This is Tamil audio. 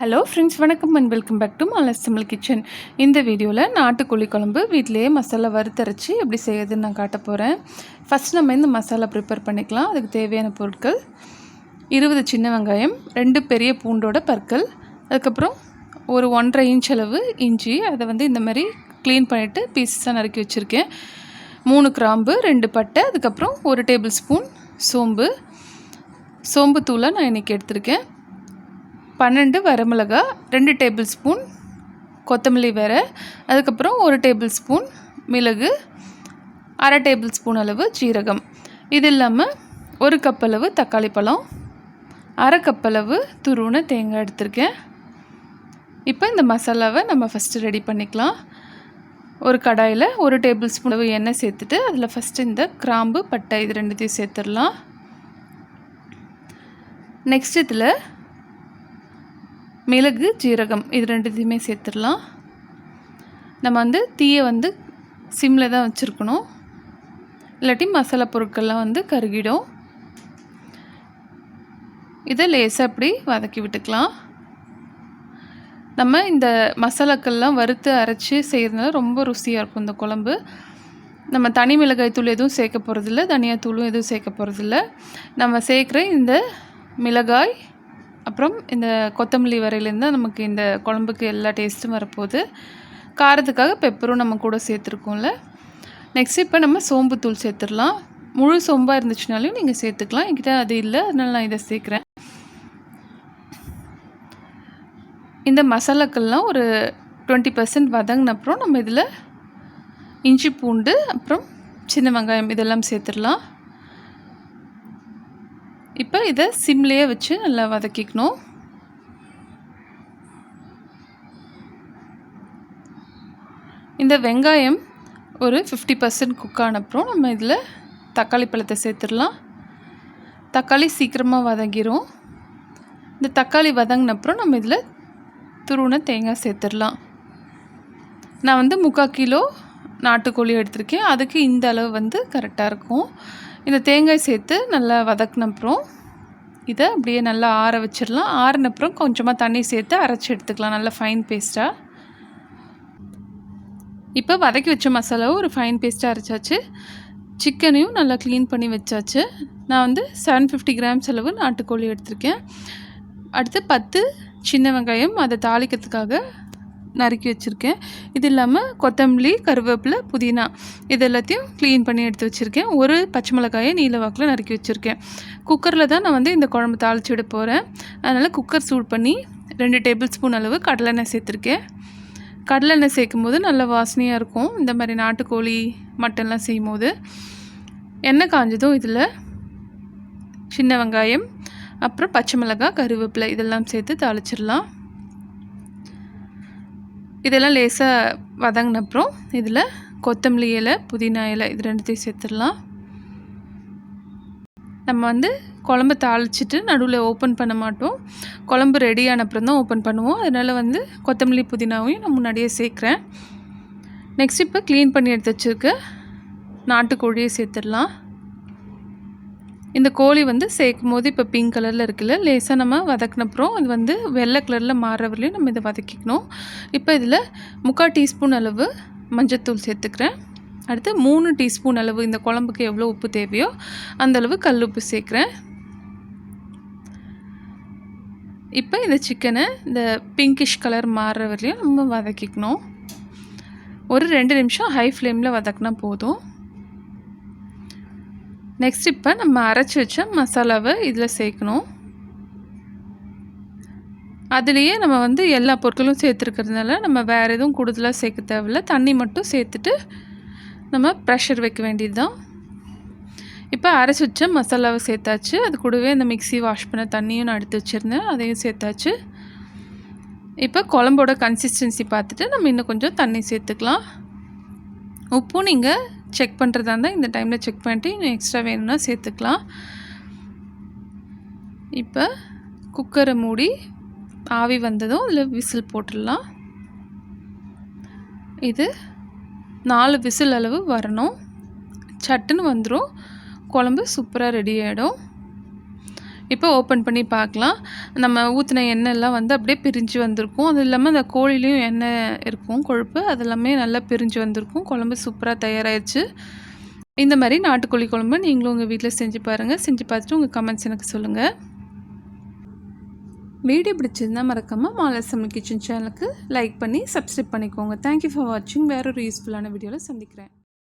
ஹலோ ஃப்ரெண்ட்ஸ் வணக்கம் அண்ட் வெல்கம் பேக் டு மலசிமல் கிச்சன் இந்த வீடியோவில் நாட்டுக்கோழி குழம்பு வீட்டிலேயே மசாலா வறுத்தரைச்சி எப்படி செய்யறதுன்னு நான் காட்ட போகிறேன் ஃபஸ்ட் நம்ம இந்த மசாலா ப்ரிப்பேர் பண்ணிக்கலாம். அதுக்கு தேவையான பொருட்கள் இருபது சின்ன வெங்காயம் ரெண்டு பெரிய பூண்டோட பற்கள் அதுக்கப்புறம் ஒரு ஒன்றரை இன்ச் அளவு இஞ்சி அதை வந்து இந்த மாதிரி க்ளீன் பண்ணிவிட்டு பீஸஸாக நறுக்கி வச்சுருக்கேன். மூணு கிராம்பு ரெண்டு பட்டை அதுக்கப்புறம் ஒரு டேபிள் ஸ்பூன் சோம்பு. சோம்பு தூளை நான் இன்றைக்கி எடுத்திருக்கேன். பன்னெண்டு வரமிளகா ரெண்டு டேபிள் ஸ்பூன் கொத்தமல்லி வேற அதுக்கப்புறம் ஒரு டேபிள் ஸ்பூன் மிளகு அரை டேபிள் ஸ்பூன் அளவு ஜீரகம். இது இல்லாமல் ஒரு கப் அளவு தக்காளி பழம் அரை கப் அளவு துருவன தேங்காய் எடுத்திருக்கேன். இப்போ இந்த மசாலாவை நம்ம ஃபஸ்ட்டு ரெடி பண்ணிக்கலாம். ஒரு கடாயில் ஒரு டேபிள் ஸ்பூன் அளவு எண்ணெய் சேர்த்துட்டு அதில் ஃபஸ்ட்டு இந்த கிராம்பு பட்டை இது ரெண்டுத்தையும் சேர்த்துடலாம். நெக்ஸ்ட் இதில் மிளகு ஜீரகம் இது ரெண்டுத்தையுமே சேர்த்துடலாம். நம்ம வந்து தீயை வந்து சிம்மில் தான் வச்சுருக்கணும். இல்லாட்டி மசாலா பொருட்கள்லாம் வந்து கருகிடும். இதை லேசாக அப்படி வதக்கி விட்டுக்கலாம். நம்ம இந்த மசாலாக்கள்லாம் வறுத்து அரைச்சி செய்கிறதுனால ரொம்ப ருசியாக இருக்கும் இந்த குழம்பு. நம்ம தனி மிளகாய் தூள் எதுவும் சேர்க்க போகிறதில்ல தனியாத்தூளும் எதுவும் சேர்க்க போகிறதில்ல நம்ம சேர்க்குற இந்த மிளகாய் அப்புறம் இந்த கொத்தமல்லி வரையிலேருந்து நமக்கு இந்த குழம்புக்கு எல்லா டேஸ்ட்டும் வரப்போகுது. காரத்துக்காக பெப்பரும் நம்ம கூட சேர்த்துருக்கோம்ல. நெக்ஸ்ட் இப்போ நம்ம சோம்பு தூள் சேர்த்துடலாம். முழு சோம்பாக இருந்துச்சுனாலும் நீங்கள் சேர்த்துக்கலாம். என்கிட்ட அது இல்லை. அதனால் நான் இதை சேர்க்குறேன். இந்த மசாலாக்கள்லாம் ஒரு டுவெண்ட்டி பர்சன்ட் வதங்கின அப்புறம் நம்ம இதில் இஞ்சி பூண்டு அப்புறம் சின்ன வெங்காயம் இதெல்லாம் சேர்த்துடலாம். இப்போ இதை சிம்லேயே வச்சு நல்லா வதக்கிக்கணும். இந்த வெங்காயம் ஒரு ஃபிஃப்டி பர்சன்ட் குக் ஆனப்புறம் நம்ம இதில் தக்காளி பழத்தை சேர்த்துடலாம். தக்காளி சீக்கிரமாக வதங்கிரும். இந்த தக்காளி வதங்கின அப்புறம் நம்ம இதில் துருவன தேங்காய் சேர்த்துடலாம். நான் வந்து முக்கால் கிலோ நாட்டுக்கோழி எடுத்திருக்கேன். அதுக்கு இந்த அளவு வந்து கரெக்டாக இருக்கும். இந்த தேங்காய் சேர்த்து நல்லா வதக்கினப்புறம் இதை அப்படியே நல்லா ஆற வச்சிடலாம். ஆறின அப்புறம் கொஞ்சமாக தண்ணி சேர்த்து அரைச்சி எடுத்துக்கலாம். நல்லா ஃபைன் பேஸ்ட்டாக இப்போ வதக்கி வச்ச மசாலாவும் ஒரு ஃபைன் பேஸ்ட்டாக அரைச்சாச்சு. சிக்கனையும் நல்லா க்ளீன் பண்ணி வச்சாச்சு. நான் வந்து செவன் ஃபிஃப்டி கிராம்ஸ் அளவு நாட்டுக்கோழி எடுத்திருக்கேன். அடுத்து பத்து சின்ன வெங்காயம் அதை தாளிக்கிறதுக்காக நறுக்கி வச்சுருக்கேன். இது இல்லாமல் கொத்தமல்லி கருவேப்பிலை புதினா இது எல்லாத்தையும் க்ளீன் பண்ணி எடுத்து வச்சுருக்கேன். ஒரு பச்சை மிளகாயை நீல வாக்கில் நறுக்கி வச்சுருக்கேன். குக்கரில் தான் நான் வந்து இந்த குழம்பு தாளிச்சு விட போகிறேன் அதனால் குக்கர் சூட் பண்ணி ரெண்டு டேபிள் ஸ்பூன் அளவு கடலெண்ணெய் சேர்த்துருக்கேன். கடலெண்ணெய் சேர்க்கும் போது நல்ல வாசனையாக இருக்கும். இந்த மாதிரி நாட்டுக்கோழி மட்டன்லாம் செய்யும் போது எண்ணெய் காஞ்சதும் இதில் சின்ன வெங்காயம் அப்புறம் பச்சை மிளகாய் கருவேப்பிலை இதெல்லாம் சேர்த்து தாளிச்சிடலாம். இதெல்லாம் லேசாக வதங்கின அப்புறம் இதில் கொத்தமல்லி இலை புதினா இலை இது ரெண்டுத்தையும் சேர்த்துடலாம். நம்ம வந்து குழம்பு தாளிச்சிட்டு நடுவில் ஓப்பன் பண்ண மாட்டோம். குழம்பு ரெடி அப்புறம் தான் ஓப்பன் பண்ணுவோம். அதனால் வந்து கொத்தமல்லி புதினாவையும் நான் முன்னாடியே சேர்க்குறேன். நெக்ஸ்ட் இப்போ க்ளீன் பண்ணி எடுத்து வச்சுருக்க நாட்டுக்கோழியை சேர்த்துடலாம். இந்த கோழி வந்து சேர்க்கும் போது இப்போ பிங்க் கலரில் இருக்குல்ல லேசாக நம்ம வதக்கினப்புறம் அது வந்து வெள்ளை கலரில் மாறுறவரையும் நம்ம இதை வதக்கிக்கணும். இப்போ இதில் முக்கால் டீஸ்பூன் அளவு மஞ்சத்தூள் சேர்த்துக்கிறேன். அடுத்து மூணு டீஸ்பூன் அளவு இந்த குழம்புக்கு எவ்வளோ உப்பு தேவையோ அந்தளவு கல் உப்பு சேர்க்குறேன். இப்போ இந்த சிக்கனை இந்த பிங்கிஷ் கலர் மாறுற வரலையும் நம்ம வதக்கிக்கணும். ஒரு ரெண்டு நிமிஷம் ஹை ஃப்ளேமில் வதக்கினா போதும். நெக்ஸ்ட் இப்போ நம்ம அரைச்சி வச்ச மசாலாவை இதில் சேர்க்கணும். அதுலேயே நம்ம வந்து எல்லா பொருட்களும் சேர்த்துருக்கிறதுனால நம்ம வேறு எதுவும் கூடுதலாக சேர்க்க தேவையில்ல. தண்ணி மட்டும் சேர்த்துட்டு நம்ம ப்ரெஷர் வைக்க வேண்டியது தான் இப்போ அரைச்சி வச்ச மசாலாவை சேர்த்தாச்சு. அது கூடவே அந்த மிக்சி வாஷ் பண்ண தண்ணியும் நான் எடுத்து வச்சுருந்தேன். அதையும் சேர்த்தாச்சு. இப்போ குழம்போட கன்சிஸ்டன்சி பார்த்துட்டு நம்ம இன்னும் கொஞ்சம் தண்ணி சேர்த்துக்கலாம். உப்பும் நீங்கள் செக் பண்ணுறதா இருந்தால் இந்த டைமில் செக் பண்ணிட்டு இன்னும் எக்ஸ்ட்ரா வேணும்னா சேர்த்துக்கலாம். இப்போ குக்கரை மூடி ஆவி வந்ததும் அதில் விசில் போட்டுடலாம். இது நாலு விசில் அளவு வரணும். சட்டுன்னு வந்துடும் குழம்பு சூப்பராக ரெடி ஆகிடும் இப்போ ஓப்பன் பண்ணி பார்க்கலாம். நம்ம ஊற்றின எண்ணெய்லாம் வந்து அப்படியே பிரிஞ்சு வந்திருக்கும். அது இல்லாமல் அந்த கோழிலையும் எண்ணெய் இருக்கும் கொழுப்பு. அது எல்லாமே நல்லா பிரிஞ்சு வந்திருக்கும். குழம்பு சூப்பராக தயாராகிடுச்சு இந்த மாதிரி நாட்டுக்கோழி குழம்பு நீங்களும் உங்கள் வீட்டில் செஞ்சு பாருங்கள் செஞ்சு பார்த்துட்டு உங்கள் கமெண்ட்ஸ் எனக்கு சொல்லுங்கள் வீடியோ பிடிச்சிருந்தா மறக்காமல் மாலசமல் கிச்சன் சேனலுக்கு லைக் பண்ணி சப்ஸ்கிரைப் பண்ணிக்கோங்க. தேங்க்யூ ஃபார் வாட்சிங் வேறு ஒரு யூஸ்ஃபுல்லான வீடியோவில் சந்திக்கிறேன்.